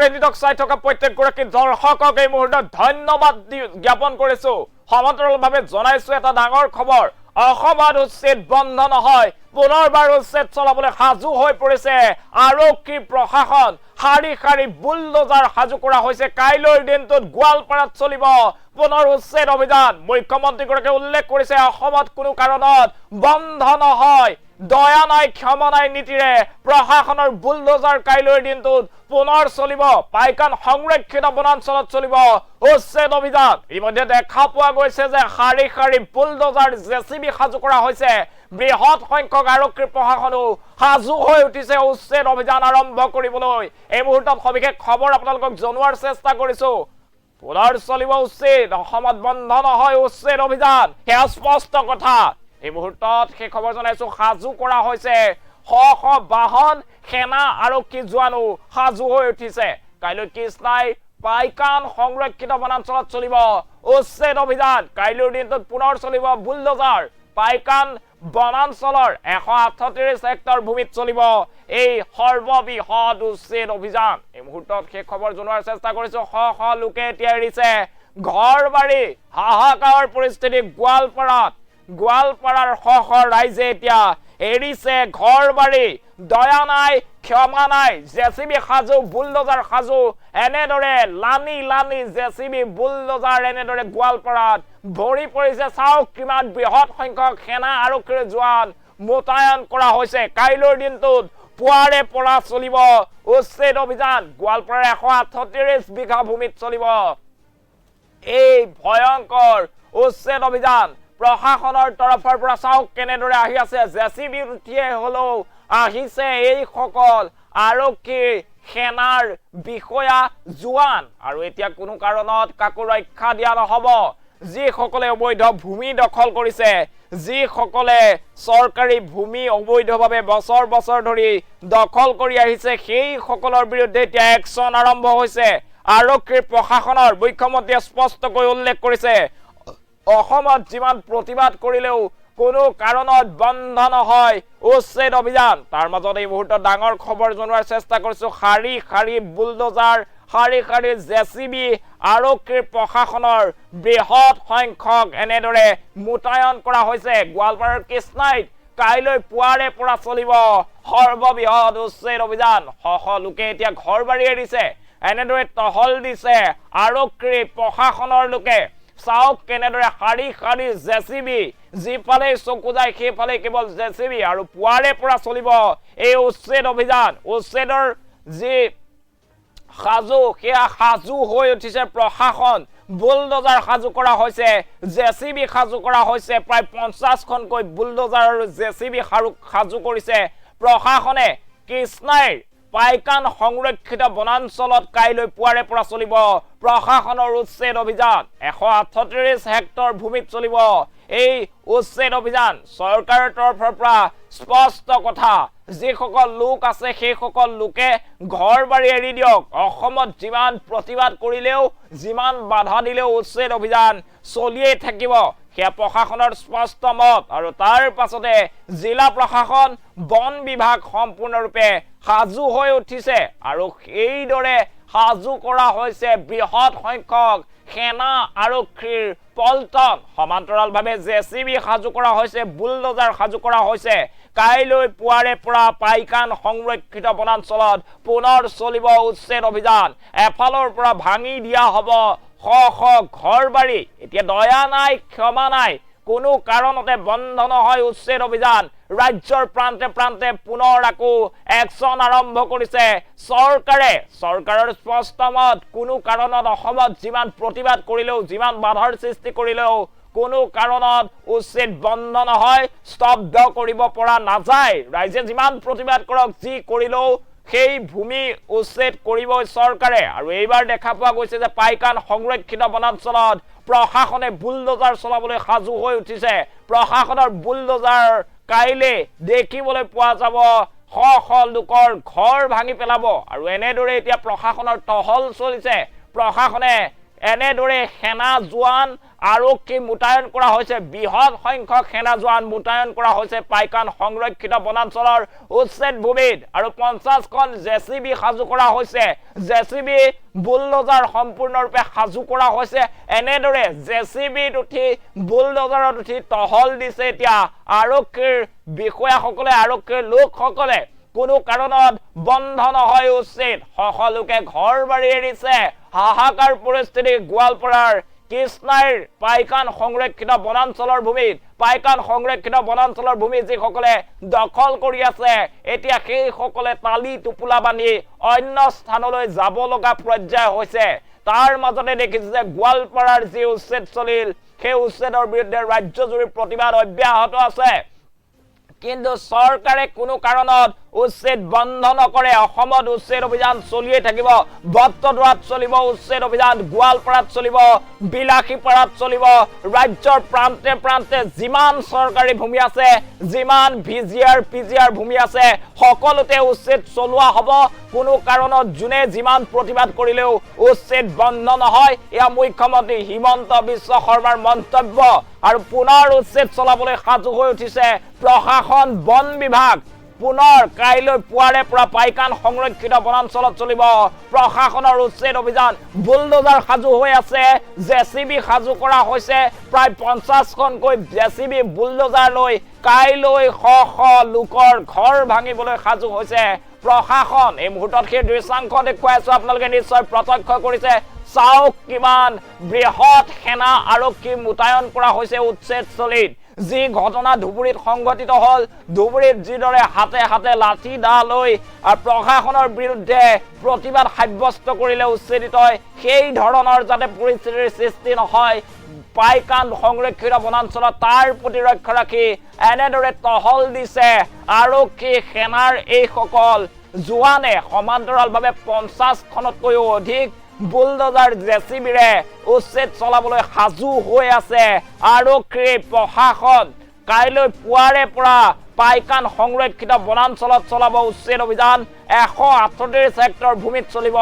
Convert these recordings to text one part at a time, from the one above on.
প্ৰেৰিতক চাই থকা প্ৰত্যেকগৰাকী দৰ্শকক এই মুহূৰ্তত ধন্যবাদ জ্ঞাপন কৰিছো। সমান্তৰালভাৱে জনাইছো এটা ডাঙৰ খবৰ। অসমত উচ্ছেদ বন্ধ নহয়। পুনৰবাৰ উচ্ছেদ চলাবলৈ সাজু হৈ পৰিছে। আৰক্ষী প্ৰশাসন? শাৰী শাৰী বুলডোজাৰ সাজু কৰা হৈছে। কাইলৈৰ দিনটোত গোৱালপাৰাত চলিব। পুনৰ উচ্ছেদ অভিযান। মুখ্যমন্ত্ৰীগৰাকীয়ে উল্লেখ কৰিছে, অসমত কোনো কাৰণত বন্ধ নহয়। দয়া নাই, ক্ষমা নাই নীতিৰে প্ৰশাসনৰ বুলডোজাৰ কাইলৈৰ দিনটোত পুনৰ চলিব, পাইকান সংৰক্ষিত বনাঞ্চলত চলিব। উচ্ছেদ অভিযান। ইতিমধ্যে দেখা পোৱা গৈছে যে শাৰী শাৰী বুলডোজাৰ জে সাজু কৰা হৈছে। বৃহৎ সংখ্যক আৰক্ষী প্ৰশাসনো সাজু হৈ উঠিছে উচ্ছেদ অভিযান আৰম্ভ কৰিবলৈ। এই মুহূৰ্তত সবিশেষ খবৰ আপোনালোকক জনোৱাৰ চেষ্টা কৰিছো। পুনৰ চলিব উচ্ছেদ। অসমত বন্ধ নহয় উচ্ছেদ অভিযান। সেয়া স্পষ্ট কথা। এই মুহূৰ্তত সেই খবৰ জনাইছো, সাজু কৰা হৈছে। শ শ, বাহন, সেনা আৰক্ষী জোৱানো সাজু হৈ উঠিছে। কাইলৈ কৃষ্ণাই পাইকান সংৰক্ষিত বনাঞ্চলত চলিব। উচ্ছেদ অভিযান কাইলৈৰ দিনটোত পুনৰ চলিব বুলডোজাৰ। পাইকান বনাঞ্চলৰ এশ আঠত্ৰিশ হেক্টৰ ভূমিত চলিব এই সৰ্ববৃহৎ উচ্ছেদ অভিযান। এই মুহূৰ্তত সেই খবৰ জনোৱাৰ চেষ্টা কৰিছো। শ শ লোকে এতিয়া এৰিছে ঘৰ বাৰী হাহাকাৰৰ পৰিস্থিতি গোৱালপাৰাত। গোৱালপাৰাৰ শ শ ৰাইজে এতিয়া এৰিছে ঘৰ বাৰী দয়া নাই, ক্ষমা নাই জে চি বি সাজু, বুলডোজাৰ সাজু, এনেদৰে লানি লানি জে চি বি বুলডোজাৰ এনেদৰে গোৱালপাৰাত ভৰি পৰিছে। চাওক কিমান বৃহৎ সংখ্যক সেনা আৰক্ষীৰ জোৱান মোতায়েন কৰা হৈছে। কাইলৈৰ দিনটোত পুৱাৰে পৰা চলিব উচ্ছেদ অভিযান। গোৱালপাৰাৰ এশ আঠত্ৰিশ বিঘা ভূমিত চলিব। এই ভয়ংকৰ উচ্ছেদ অভিযান প্ৰশাসনৰ তৰফৰ পৰা চাওক কেনেদৰে আহি আছে। জে উঠিয়ে হলেও আহিছে এইসকল আৰক্ষী সেনাৰ বিষয়া জোৱান। আৰু এতিয়া কোনো কাৰণত কাকো ৰক্ষা দিয়া নহব। যিসকলে অবৈধ ভূমি দখল কৰিছে, যিসকলে চৰকাৰী ভূমি অবৈধভাৱে বছৰ বছৰ ধৰি দখল কৰি আহিছে, সেইসকলৰ বিৰুদ্ধে এতিয়া একশ্যন আৰম্ভ হৈছে। আৰক্ষীৰ প্ৰশাসনৰ মুখ্যমন্ত্ৰীয়ে স্পষ্টকৈ উল্লেখ কৰিছে। অসমত যিমান প্ৰতিবাদ কৰিলেও কোনো কাৰণত বন্ধ নহয়, উচ্ছেদ অভিযান। তাৰ মাজত এই মুহূৰ্তত ডাঙৰ খবৰ জনোৱাৰ চেষ্টা কৰিছো। শাৰী শাৰী বুলডোজাৰ, শাৰী শাৰী জে চি বি আৰক্ষীৰ প্ৰশাসনৰ বৃহৎ সংখ্যক এনেদৰে মোতায়েন কৰা হৈছে। গোৱালপাৰাৰ কৃষ্ণাইত কাইলৈ পুৱাৰে পৰা চলিব সৰ্ববৃহৎ উচ্ছেদ অভিযান। শ লোকে এতিয়া ঘৰ বাৰী এৰিছে। এনেদৰে টহল দিছে আৰক্ষী প্ৰশাসনৰ লোকে। চাওক কেনেদৰে শাৰী শাৰী জে চি বি যিফালে চকু যায় সেইফালে কেৱল জে চি বি আৰু পুৱাৰে পৰা চলিব এই উচ্ছেদ অভিযান। উচ্ছেদৰ যি সাজু, সেয়া সাজু হৈ উঠিছে প্ৰশাসন। বুলডোজাৰ সাজু কৰা হৈছে জে চি বি সাজু কৰা হৈছে, প্ৰায় পঞ্চাছখনকৈ বুলডোজাৰ আৰু জে চি বি সাজু কৰিছে। প্ৰশাসনে কৃষ্ণাইৰ পাইকান সংৰক্ষিত বনাঞ্চলত কাইলৈ পুৱাৰে পৰা চলিব প্ৰশাসনৰ উচ্ছেদ অভিযান। এশ আঠত্ৰিশ হেক্টৰ ভূমিত চলিব এই উচ্ছেদ অভিযান। চৰকাৰৰ তৰফৰ পৰা স্পষ্ট কথা, যিসকল লোক আছে সেইসকল লোকে ঘৰ বাৰী এৰি দিয়ক। অসমত যিমান প্ৰতিবাদ কৰিলেও, যিমান বাধা দিলেও উচ্ছেদ অভিযান চলিয়েই থাকিব। সেয়া প্ৰশাসনৰ স্পষ্ট মত আৰু তাৰ পাছতে জিলা প্ৰশাসন, বন বিভাগ সম্পূৰ্ণৰূপে সাজু হৈ উঠিছে আৰু এইদৰে সাজু কৰা হৈছে বৃহৎ সংখ্যক সেনা আৰক্ষীৰ পল্টন। সমান্তৰালভাৱে জে চি বি সাজু কৰা হৈছে, বুলডোজাৰ সাজু কৰা হৈছে। কাইলৈ পুৱাৰে পৰা পাইকান সংৰক্ষিত বনাঞ্চলত পুনৰ চলিব উচ্ছেদ অভিযান। এফালৰ পৰা ভাঙি দিয়া হ'ব শ শ ঘৰ বাৰী। এতিয়া দয়া নাই, ক্ষমা নাই। কোনো কাৰণতে বন্ধ নহয় উচ্ছেদ অভিযান। ৰাজ্যৰ প্ৰান্তে প্ৰান্তে পুনৰ আকৌ একশ্যন আৰম্ভ কৰিছে চৰকাৰে। চৰকাৰৰ স্পষ্ট মত, কোনো কাৰণত অসমত যিমান প্ৰতিবাদ কৰিলেও, যিমান বাধাৰ সৃষ্টি কৰিলেও, কোনো কাৰণত উচ্ছেদ বন্ধ নহয়, স্তব্ধ কৰিব পৰা নাযায়। ৰাইজে যিমান প্ৰতিবাদ কৰক, যি কৰিলেও সেই ভূমি উচ্ছেদ কৰিব চৰকাৰে। আৰু এইবাৰ দেখা পোৱা গৈছে যে পাইকান সংৰক্ষিত বনাঞ্চলত প্ৰশাসনে বুলডোজাৰ চলাবলৈ সাজু হৈ উঠিছে। প্ৰশাসনৰ বুলডোজাৰ কাইলৈ দেখিবলৈ পোৱা যাব, শ শ লোকৰ ঘৰ ভাঙি পেলাব। আৰু এনেদৰে এতিয়া প্ৰশাসনৰ টহল চলিছে। প্ৰশাসনে এনেদৰে সেনা জোৱান আৰক্ষী মোতায়েন কৰা হৈছে। বৃহৎ সংখ্যক সেনা জোৱান মোতায়েন কৰা হৈছে পাইকান সংৰক্ষিত বনাঞ্চলৰ উচ্ছেদ ভূমিত আৰু পঞ্চাছখন জে চি সাজু কৰা হৈছে। জে চি বি সম্পূৰ্ণৰূপে সাজু কৰা হৈছে। এনেদৰে জে উঠি বুলডজাৰত উঠি টহল দিছে এতিয়া আৰক্ষীৰ বিষয়াসকলে, আৰক্ষীৰ লোকসকলে। কোনো কাৰণত বন্ধ নহয় উচিত সকলোকে ঘৰ বাৰী এৰিছে। হাহাকাৰ পৰিস্থিতি গোৱালপাৰাৰ কৃষ্ণাইৰ পাইকান সংৰক্ষিত বনাঞ্চলৰ ভূমিত, পাইকান সংৰক্ষিত বনাঞ্চলৰ ভূমি যিসকলে দখল কৰি আছে, এতিয়া সেইসকলে তালি টোপোলা বান্ধি অন্য স্থানলৈ যাব লগা পৰ্যায় হৈছে। তাৰ মাজতে দেখিছো যে গোৱালপাৰাৰ যি উচ্ছেদ চলিল, সেই উচ্ছেদৰ বিৰুদ্ধে ৰাজ্যজুৰি প্ৰতিবাদ অব্যাহত আছে। কিন্তু চৰকাৰে কোনো কাৰণত উচ্ছেদ বন্ধ নকৰে, অসমত উচ্ছেদ অভিযান চলিয়ে থাকিব। বট্টদৰাত চলিব, উচ্ছেদ অভিযান। গোৱালপাৰাত চলিব, বিলাসীপাৰাত চলিব। ৰাজ্যৰ প্ৰান্তে প্ৰান্তে যিমান চৰকাৰী ভূমি আছে, যিমান ভি জি আৰ পি জি আৰ ভূমি আছে, সকলোতে উচ্ছেদ চলোৱা হ'ব। কোনো কাৰণত যোনে যিমান প্ৰতিবাদ কৰিলেও উচ্ছেদ বন্ধ নহয়। এয়া মুখ্যমন্ত্ৰী হিমন্ত বিশ্ব শৰ্মাৰ মন্তব্য। আৰু পুনৰ উচ্ছেদ চলাবলৈ সাজু হৈ উঠিছে প্ৰশাসন বন বিভাগ। পুনৰ কাইলৈ পুৱাৰে পৰা পাইকান সংৰক্ষিত বনাঞ্চলত চলিব। প্ৰশাসনৰ উচ্ছেদ অভিযান বুলডোজাৰ সাজু হৈ আছে। জে চি বি সাজু কৰা হৈছে। প্ৰায় পঞ্চাছখনকৈ জে চি বি বুলডোজাৰ লৈ কাইলৈ শ শ লোকৰ ঘৰ ভাঙিবলৈ সাজু হৈছে। প্ৰশাসন এই মুহূৰ্তত সেই দৃশ্যাংশ দেখুৱাই আছো। আপোনালোকে নিশ্চয় প্ৰত্যক্ষ কৰিছে। চাওক কিমান বৃহৎ সেনা আৰক্ষী মোতায়েন কৰা হৈছে উচ্ছেদস্থলীত যি ঘটনা ধুবুৰীত সংঘটিত হ'ল, ধুবুৰীত যিদৰে হাতে হাতে লাঠি দা লৈ প্ৰশাসনৰ বিৰুদ্ধে প্ৰতিবাদ সাব্যস্ত কৰিলে উচ্ছেদিতই সেই ধৰণৰ যাতে পৰিস্থিতিৰ সৃষ্টি নহয়, পাইকান সংৰক্ষিত বনাঞ্চলত তাৰ প্ৰতি লক্ষ্য ৰাখি এনেদৰে টহল দিছে আৰক্ষী সেনাৰ এইসকল জোৱানে সমান্তৰালভাৱে পঞ্চাছখনতকৈও অধিক বুলডজাৰ জেচিবিৰে উচ্ছেদ চলাবলৈ সাজু হৈ আছে। আৰক্ষী প্ৰশাসন কাইলৈ পুৱাৰে পৰা পাইকান সংৰক্ষিত বনাঞ্চলত চলাব উচ্ছেদ অভিযান। এশ আঠত্ৰিছ হেক্টৰ ভূমিত চলিব।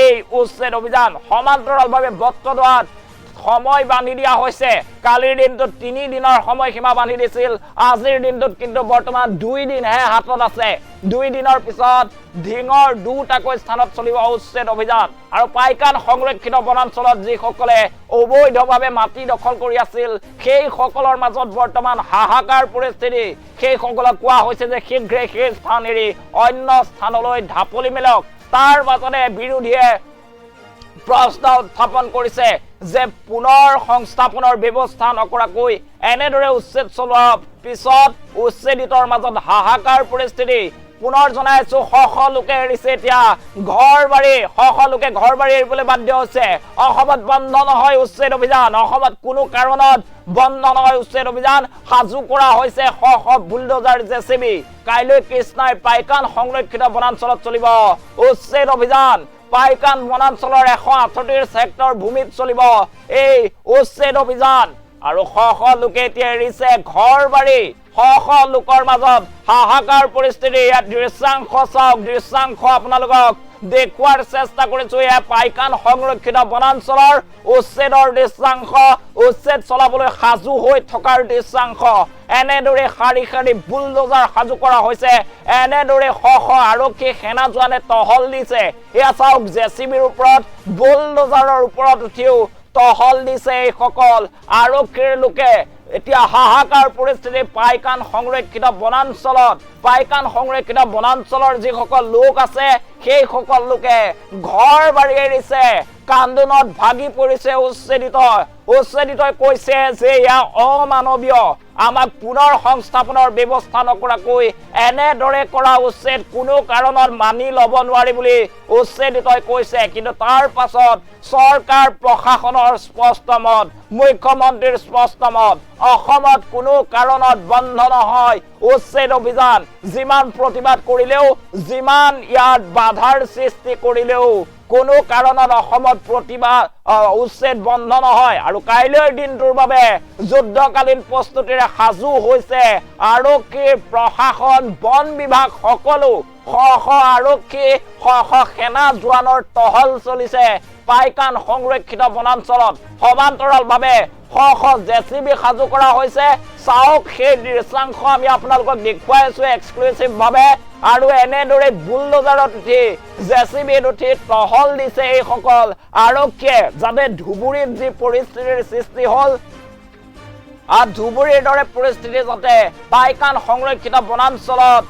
এই উচ্ছেদ অভিযান সমান্তৰালভাৱে বত্ৰদোৱাত সময় বান্ধি দিয়া হৈছে। কালিৰ দিনটোত তিনি দিনৰ সময়সীমা বান্ধি দিছিল। আজিৰ দিনটোত কিন্তু বৰ্তমান দুই দিনহে হাতত আছে। দুই দিনৰ পিছত ঢিঙৰ দুটাকৈ স্থানত চলিব উচ্ছেদ অভিযান। আৰু পাইকান সংৰক্ষিত বনাঞ্চলত যিসকলে অবৈধভাৱে মাটি দখল কৰি আছিল, সেইসকলৰ মাজত বৰ্তমান হাহাকাৰ পৰিস্থিতি। সেইসকলক কোৱা হৈছে যে শীঘ্ৰে সেই স্থান এৰি অন্য স্থানলৈ ঢাপলি মেলক। তাৰ মাজতে বিৰোধীয়ে প্ৰশ্ন উত্থাপন কৰিছে যে পুনৰ সংস্থাপনৰ ব্যৱস্থা নকৰাকৈ এনেদৰে উচ্ছেদ চলোৱাৰ পিছত উচ্ছেদিতৰ মাজত হাহাকাৰ পৰিস্থিতি পুনৰ জনাইছো, শ লোকে এৰিছে এতিয়া। ঘৰ বাৰী শ লোকে ঘৰ বাৰী এৰিবলৈ বাধ্য হৈছে। অসমত বন্ধ নহয় উচ্ছেদ অভিযান। অসমত কোনো কাৰণত বন্ধ নহয় উচ্ছেদ অভিযান। সাজু কৰা হৈছে শ শ বুলডোজাৰ জে চি বি। কাইলৈ কৃষ্ণাই পাইকান সংৰক্ষিত বনাঞ্চলত চলিব। উচ্ছেদ অভিযান পাইকান বনাঞ্চলৰ এশ আঠত্ৰিছ হেক্টৰ ভূমিত চলিব এই উচ্ছেদ অভিযান। আৰু শ শ লোকে এতিয়া এৰিছে ঘৰ বাৰী। শ শ লোকৰ মাজত হাহাকাৰ পৰিস্থিতি। ইয়াত দৃশ্যাংশ চাওক, দৃশ্যাংশ আপোনালোকক। দেখুৱাৰ চেষ্টা কৰিছো, এয়া পাইকান সংৰক্ষিত বনাঞ্চলৰ উচ্ছেদৰ দৃশ্যাংশ। উচ্ছেদ চলাবলৈ সাজু হৈ থকাৰ দৃশ্যাংশ। এনেদৰে শাৰী শাৰী বুলডোজাৰ সাজু কৰা হৈছে। এনেদৰে শ শ আৰক্ষী সেনা জোৱানে টহল দিছে। এয়া চাওক জে চি বিৰ ওপৰত, বুলডোজাৰৰ ওপৰত উঠিও টহল দিছে এইসকল আৰক্ষীৰ লোকে। এতিয়া হাহাকাৰ পৰিস্থিতি পাইকান সংৰক্ষিত বনাঞ্চলত, পাইকান সংৰক্ষিত বনাঞ্চলৰ যিসকল লোক আছে, সেইসকল লোকে ঘৰ বাৰী এৰিছে, কান্দোনত ভাগি পৰিছে, উচ্ছেদিত, উচ্ছেদিতই কৈছে যে এয়া অমানৱীয়। আমাক পুনৰ সংস্থাপনৰ ব্যৱস্থা নকৰাকৈ এনেদৰে কৰা উচ্ছেদ কোনো কাৰণত মানি ল'ব নোৱাৰি বুলি উচ্ছেদিতই কৈছে। কিন্তু তাৰ পাছত চৰকাৰ প্ৰশাসনৰ স্পষ্ট মত, মুখ্যমন্ত্ৰীৰ স্পষ্ট মত, অসমত কোনো কাৰণত বন্ধ নহয় উচ্ছেদ অভিযান। যিমান প্ৰতিবাদ কৰিলেও, যিমান ইয়াত বাধাৰ সৃষ্টি কৰিলেও, কোনো কাৰণত অসমত প্ৰতিবাদ উচ্ছেদ বন্ধ নহয়। আৰু কাইলৈৰ দিনটোৰ বাবে যুদ্ধকালীন প্ৰস্তুতিৰে সাজু হৈছে। আৰক্ষী, প্ৰশাসন, বন বিভাগ সকলো শ আৰক্ষী, শ সেনা জোৱানৰ টহল চলিছে। পাইকান সংৰক্ষিত বনাঞ্চলত সমান্তৰালভাৱে শ জে চি বি সাজু কৰা হৈছে। চাওক সেই দৃশ্যাংশ, আমি আপোনালোকক দেখুৱাই আছো এক্সক্লুচিভভাৱে আৰু এনেদৰে বুলডোজাৰত উঠি জে চি বিত উঠি টহল দিছে এইসকল আৰক্ষীয়ে, যাতে ধুবুৰীত যি পৰিস্থিতিৰ সৃষ্টি হ'ল ধুবুৰীৰ দৰে পৰিস্থিতি যাতে পাইকান সংৰক্ষিত বনাঞ্চলত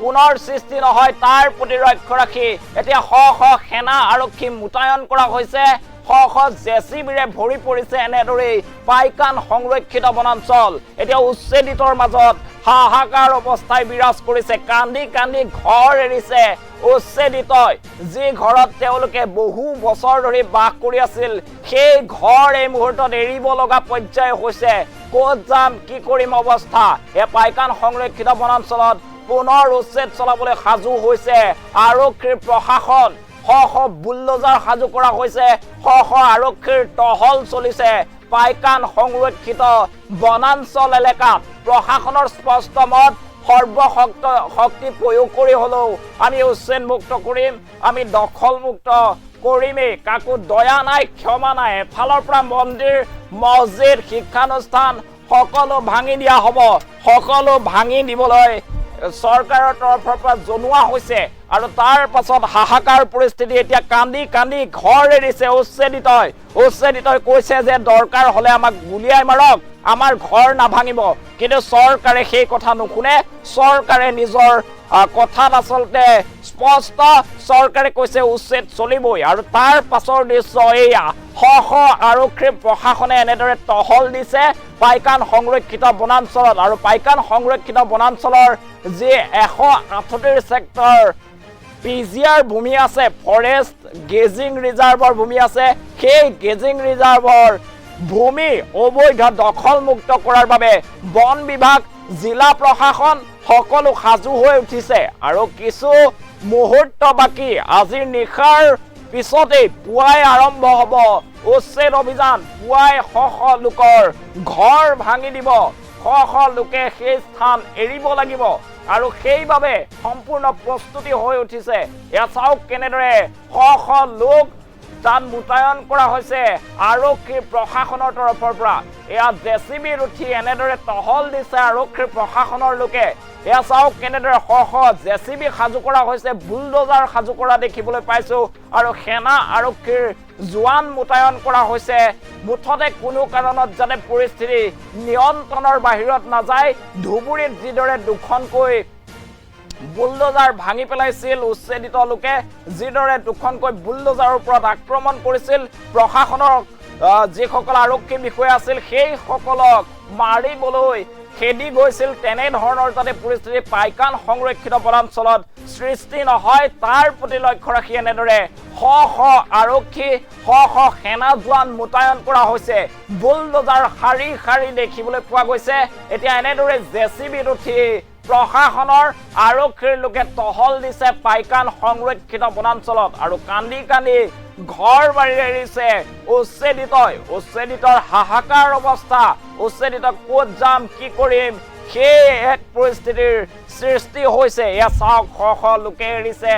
পুনৰ সৃষ্টি নহয়, তাৰ প্ৰতি লক্ষ্য ৰাখি এতিয়া শ শ সেনা আৰক্ষী মোতায়েন কৰা হৈছে। শ শ জে চি বিৰে ভৰি পৰিছে এনেদৰেই পাইকান সংৰক্ষিত বনাঞ্চল। এতিয়া উচ্ছেদিতৰ মাজত হাহাকাৰ অৱস্থাই বিৰাজ কৰিছে। কান্দি কান্দি ঘৰ এৰিছে উচ্ছেদিতই। যি ঘৰত তেওঁলোকে বহু বছৰ ধৰি বাস কৰি আছিল, সেই ঘৰ এই মুহূৰ্তত এৰিব লগা পৰ্যায় হৈছে। ক'ত যাম কি কৰিম অৱস্থা? এই পাইকান সংৰক্ষিত বনাঞ্চলত পুনৰ উচ্ছেদ চলাবলৈ সাজু হৈছে আৰক্ষীৰ প্ৰশাসন। শ শ বুলডোজাৰ সাজু কৰা হৈছে, শ শ আৰক্ষীৰ টহল চলিছে। পাইকান সংৰক্ষিত বনাঞ্চল এলেকাত প্ৰশাসনৰ স্পষ্ট মত, সৰ্বশক্ত শক্তি প্ৰয়োগ কৰি হ'লেও আমি উচ্ছেদ মুক্ত কৰিম, আমি দখলমুক্ত কৰিমেই। কাকো দয়া নাই, ক্ষমা নাই। এফালৰ পৰা মন্দিৰ মছজিদ শিক্ষানুষ্ঠান সকলো ভাঙি দিয়া হ'ব। সকলো ভাঙি দিবলৈ চৰকাৰৰ তৰফৰ পৰা জনোৱা হৈছে। আৰু তাৰ পাছত হাহাকাৰ পৰিস্থিতি এতিয়া কান্দি কান্দি ঘৰ এৰিছে উচ্ছেদিতই উচ্ছেদিতই কৈছে যে দৰকাৰ হ'লে আমাক গুলিয়াই মাৰক, আমাৰ ঘৰ নাভাঙিব। কিন্তু চৰকাৰে সেই কথা নুশুনে। চৰকাৰে নিজৰ কথাত আচলতে স্পষ্ট চৰকাৰে কৈছে উচ্ছেদ চলিবই। আৰু তাৰ পাছৰ দৃশ্য এয়া শ শ আৰক্ষী প্ৰশাসনে এনেদৰে টহল দিছে পাইকান সংৰক্ষিত বনাঞ্চলত। আৰু পাইকান সংৰক্ষিত বনাঞ্চলৰ যি এশ আঠত্ৰিছ ছেক্টৰ পি জি আৰ ভূমি আছে, ফৰেষ্ট গেজিং ৰিজাৰ্ভৰ ভূমি আছে, সেই গেজিং ৰিজাৰ্ভৰ ভূমি অবৈধ দখলমুক্ত কৰাৰ বাবে বন বিভাগ, জিলা প্ৰশাসন সকলো সাজু হৈ উঠিছে আৰু কিছু মুহূৰ্ত বাকী আজিৰ নিশাৰ পিছতেই পুৱাই আৰম্ভ হ'ব। উচ্ছেদ অভিযান, পুৱাই শ শ লোকৰ ঘৰ ভাঙি দিব। শ শ লোকে সেই স্থান এৰিব লাগিব। আৰু সেইবাবে সম্পূৰ্ণ প্ৰস্তুতি হৈ উঠিছে। এয়া চাওক কেনেদৰে শ শ লোক তাত মোতায়েন কৰা হৈছে। আৰক্ষী প্ৰশাসনৰ তৰফৰ পৰা। এয়া জে চি বিত উঠি এনেদৰে টহল দিছে আৰক্ষীৰ প্ৰশাসনৰ লোকে। এয়া চাওক কেনেদৰে শ শ জে চি বি সাজু কৰা হৈছে। বুলডোজাৰ সাজু কৰা দেখিবলৈ পাইছো। আৰু সেনা আৰক্ষীৰ জোৱান মোতায়েন কৰা হৈছে। মুঠতে কোনো কাৰণত যাতে পৰিস্থিতি নিয়ন্ত্ৰণৰ বাহিৰত নাযায় ধুবুৰীত যিদৰে দুখনকৈ বুলডোজাৰ ভাঙি পেলাইছিল উচ্ছেদিত লোকে যিদৰে দুখনকৈ বুলডোজাৰৰ ওপৰত আক্ৰমণ কৰিছিল প্ৰশাসনৰ আহ, যিসকল আৰক্ষী বিষয়া আছিল সেইসকলক মাৰিবলৈ খেদি গৈছিল তেনেধৰণৰ যাতে পৰিস্থিতি পাইকান সংৰক্ষিত বনাঞ্চলত সৃষ্টি নহয়, তাৰ প্ৰতি লক্ষ্য ৰাখি এনেদৰে শ শ আৰক্ষী, শ শ সেনা জোৱান মোতায়েন কৰা হৈছে। বুলডোজাৰ শাৰী শাৰী দেখিবলৈ পোৱা গৈছে। এতিয়া এনেদৰে জে চি বিত উঠি প্ৰশাসনৰ আৰক্ষীৰ লোকে টহল দিছে পাইকান সংৰক্ষিত বনাঞ্চলত আৰু কান্দি কান্দি ঘৰ বাৰী এৰিছে উচ্ছেদিতই উচ্ছেদিতৰ হাহাকাৰ অৱস্থা উচ্ছেদিত ক'ত যাম, কি কৰিম সেই এক পৰিস্থিতিৰ সৃষ্টি হৈছে। এয়া চাওক, শ শ লোকে এৰিছে,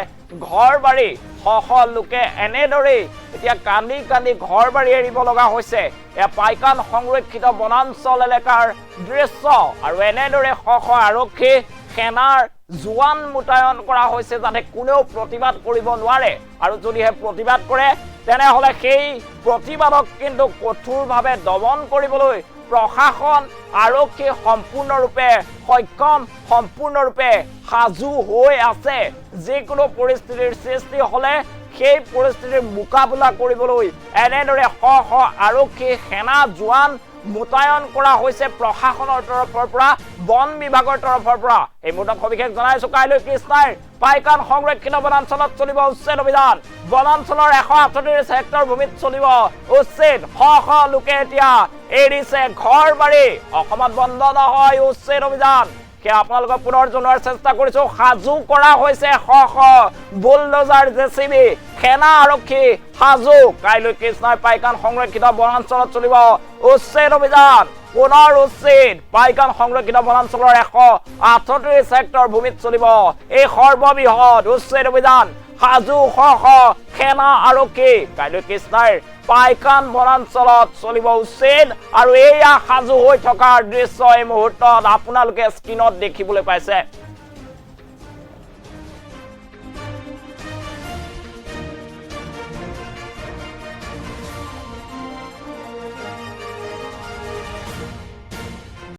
ঘৰ বাৰী শ শ লোকে এনেদৰেই এতিয়া কান্দি কান্দি ঘৰ বাৰী এৰিব লগা হৈছে। এয়া পাইকান সংৰক্ষিত বনাঞ্চল এলেকাৰ দৃশ্য। আৰু এনেদৰে শ শ আৰক্ষী, সেনাৰ জোৱান মোতায়েন কৰা হৈছে যাতে কোনেও প্ৰতিবাদ কৰিব নোৱাৰে। আৰু যদিহে প্ৰতিবাদ কৰে, তেনেহ'লে সেই প্ৰতিবাদক কিন্তু কঠোৰভাৱে দমন কৰিবলৈ প্ৰশাসন আৰক্ষী সম্পূৰ্ণৰূপে সক্ষম, সম্পূৰ্ণৰূপে সাজু হৈ আছে। যিকোনো পৰিস্থিতিৰ সৃষ্টি হ'লে সেই পৰিস্থিতিৰ মোকাবিলা কৰিবলৈ এনেদৰে শ শ আৰক্ষী সেনা জোৱান মোতায়েন কৰা হৈছে প্ৰশাসনৰ তৰফৰ পৰা, বন বিভাগৰ তৰফৰ পৰা। এই মুহূৰ্তত সবিশেষ জনাইছো কাইলৈ কৃষ্ণাই পাইকান সংৰক্ষিত বনাঞ্চলত চলিব উচ্ছেদ অভিযান। বনাঞ্চলৰ এশ আঠত্ৰিছ হেক্টৰ ভূমিত চলিব উচ্ছেদ। শ শ লোকে এতিয়া এৰিছে ঘৰ বাৰী। অসমত বন্ধ নহয় উচ্ছেদ অভিযান। সেয়া আপোনালোকক পুনৰ জনোৱাৰ চেষ্টা কৰিছো? সাজু কৰা হৈছে শ শ বুলডোজাৰ সেনা আৰক্ষী, সাজু। কাইলৈ কৃষ্ণই পাইকান সংৰক্ষিত বনাঞ্চলত চলিব। উচ্ছেদ অভিযান। পুনৰ উচ্ছেদ। পাইকান সংৰক্ষিত বনাঞ্চলৰ এশ আঠত্ৰিশ হেক্টৰ ভূমিত চলিব। এই সৰ্ববৃহৎ উচ্ছেদ অভিযান সাজু সহ সেনা আৰক্ষী কাইলৈ কৃষ্ণাইৰ পাইকান বনাঞ্চলত চলিব উচিত আৰু এয়া সাজু হৈ থকাৰ দৃশ্য এই মুহূৰ্তত আপোনালোকে স্ক্ৰীণত দেখিবলৈ পাইছে।